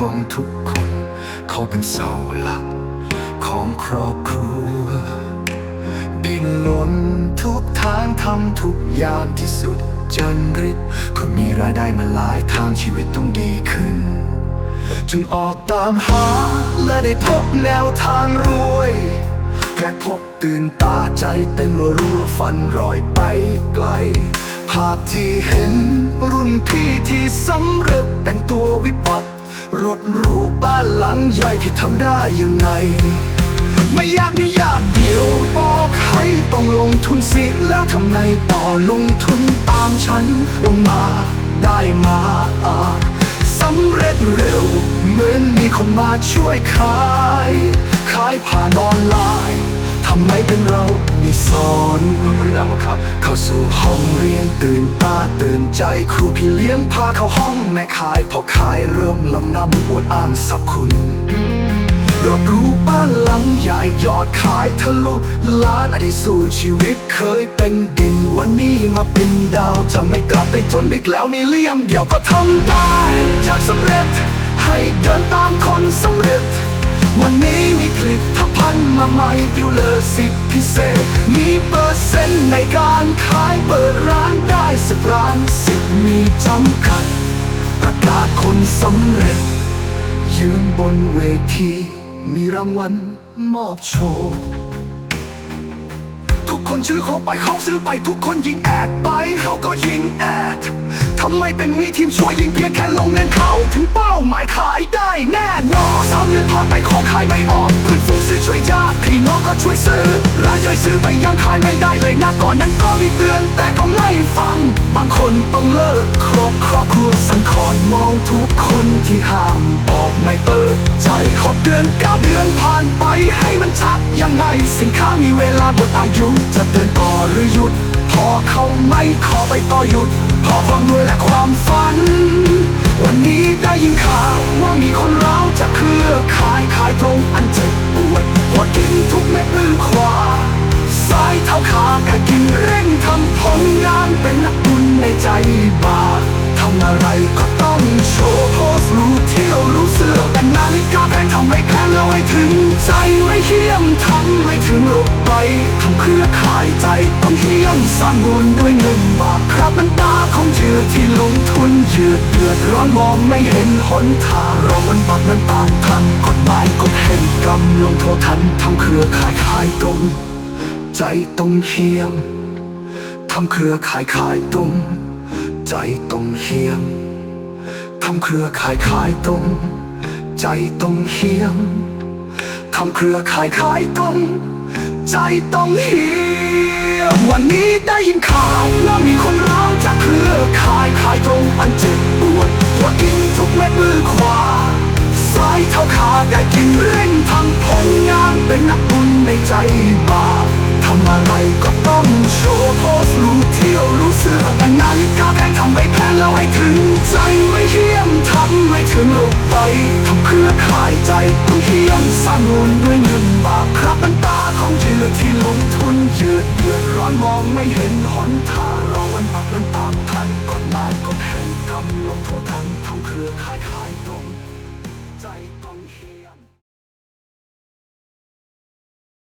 ทุกคน เขาเป็นเสาหลัก ของครอบครัว ดิ้นรนทุกทางทำทุกอย่างที่สุดจนริดก็มีรายได้มาหลายทางชีวิตต้องดีขึ้น จึงออกตามหาและได้พบแนวทางรวยแค่พบตื่นตาใจเต็มรู้ว่าฝันรอยไปไกลภาพที่เห็นรุ่นพี่ที่สำเร็จแต่งตัววิปัต รถรูบ้านหลังใหญ่ที่ทำได้ยังไง ไม่อยากนี่อยากเดียวบอกให้ต้องลงทุนสิแล้วทำไงต่อลงทุนตามฉันลงมาได้มาสำเร็จเร็ว เหมือนมีคนมาช่วยขายขาย ทำไมเป็นเรามีสอนเรื่องครับ เข้าสู่ห้องเรียนตื่นตาตื่นใจครูพี่เลี้ยงพาเข้าห้องแม่ขายพอขายเริ่มลำนำอวดอ้างสรรพคุณรถหรูบ้านหลังใหญ่ยอดขายทะลุล้านอดีตสู้ชีวิตเคยเป็นดินวันนี้มาเป็นดาวจะไม่กลับไปจนอีกแล้วในเลี่ยมเดียวก็ทำได้จากสำเร็จ ให้เดินตามคนสำเร็จ วันนี้มีผลิตภัณฑ์ มาใหม่ดิวเลอร์สิทธิพิเศษ มีเปอร์เซ็นต์ในการขายเปิดร้านได้สักร้านสิทธิ์มีจำกัด ประกาศคนสำเร็จ ยืนบนเวที มีรางวัลมอบโชว์ทุกคนชื่อเขาไปเขาซื้อไปทุกคนยิงแอดไปเขาก็ยิงแอดทำไมเป็นมีทีมช่วยยิงเพียงแค่ลงเงินเขาถึงเป้าหมายขายได้แน่นอนสามเดือนผ่านไปของขายไม่ออกเพื่อนฝูงซื้อ ก็ช่วยซื้อรายย่อยซื้อไปยังขายไม่ได้เลยนะก่อนนั้นก็มีเตือนแต่ก็ไม่ฟัง บางคนต้องเลิกครอบครอบครัวสังขรณ์มองทุกคนที่ห้ามบอกไม่เปิดใจหกเดือนเก้าเดือนผ่านไปให้มันชัดยังไงสินค้ามีเวลาหมดอายุ จะเดินต่อหรือหยุด พอเขาไม่ขอไปต่อหยุด พอความรวยและความฝัน วันนี้ได้ยินข่าวว่ามีคนเราวจะเครือขายขายตรงอันเจ็บปวด ขวาสายเท้าขากะกินเร่งทำผลงานเป็นนักบุญในใจบาป ทำเครือข่ายใจต้องเฮี้ยมสร้างบุญด้วยเงินบาปครับมันตาของเหยื่อที่ลงทุนยืดเดือดร้อนมองไม่เห็นหนทางรอมันบาปนั้นตามทันกฎหมายกฎแห่งกรรมลงโทษทันทำเครือข่ายขายตรงใจต้องเฮี้ยมทำเครือข่ายขายตรงใจต้องเฮี้ยมทำเครือข่ายขายตรงใจต้องเฮี้ยมทำเครือข่ายขายตรง ใจต้องเฮียวันนี้ได้ยินข่าวว่ามีคนร้าวจากเครือข่ายขายตรงอันเจ็บปวดปวดกินทุกเม็ดมือขวาสายเท้าขาได้กินเร่งทำผลงานเป็นนักบุญในใจบาปทำอะไรก็ต้องโชว์โพสต์รู้เที่ยวรู้เสือแต่นาฬิกาแพงทำไม่แพงแล้วให้ถึงใจไม่เฮี้ยมทำไม่ถึงลกไปทำเครือข่ายใจต้องเฮี้ยมสร้างบุญด้วยเงินบาปครับมันตาของ งทุนยืดเยือร้อนมองไม่เห็นหนทางรอวันปักนั้นตามทันกฎหมายกฎแห่งกรรมลงโทษทันทำเครือข่ายขาย